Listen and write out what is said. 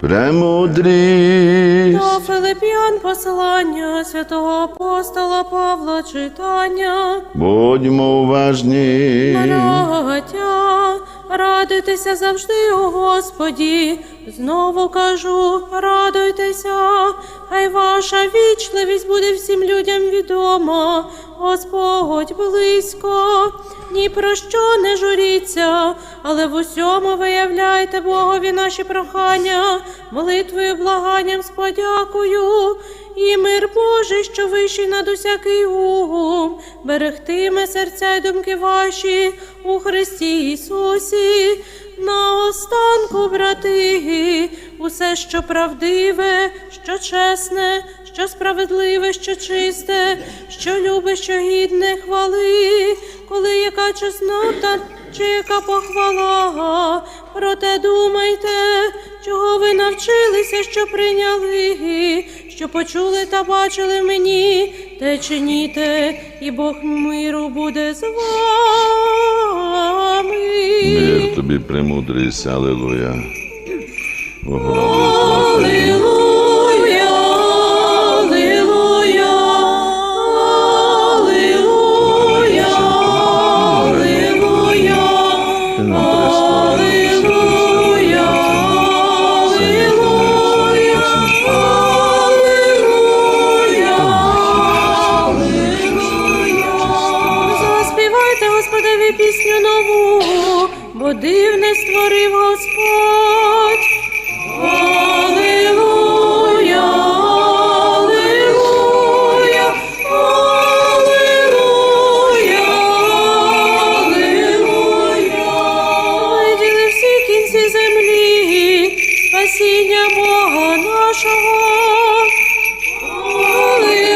премудрість. До Филип'ян послання святого апостола Павла читання. Будьмо уважні. Браття, радуйтеся завжди у Господі. Знову кажу, радуйтеся, хай ваша вічливість буде всім людям відома. Господь близько, ні про що не журіться, але в усьому виявляйте Богові наші прохання, молитвою, благанням з подякою. І мир Божий, що вищий над усякий ум, берегтиме серця й думки ваші у Христі Ісусі. Наостанку, брати, усе, що правдиве, що чесне, що справедливе, що чисте, що любе, що гідне хвали, коли яка чеснота чи яка похвала, проте думайте, чого ви навчилися, що прийняли, що почули та бачили мені, те чиніте, і Бог миру буде з вами. Мир тобі премудрість, аллилуйя. Богородице, Господеві пісню нову, бо дивне створив Господь. Алілуя. Виділи всі кінці землі, спасіння Бога нашого. Алілуя,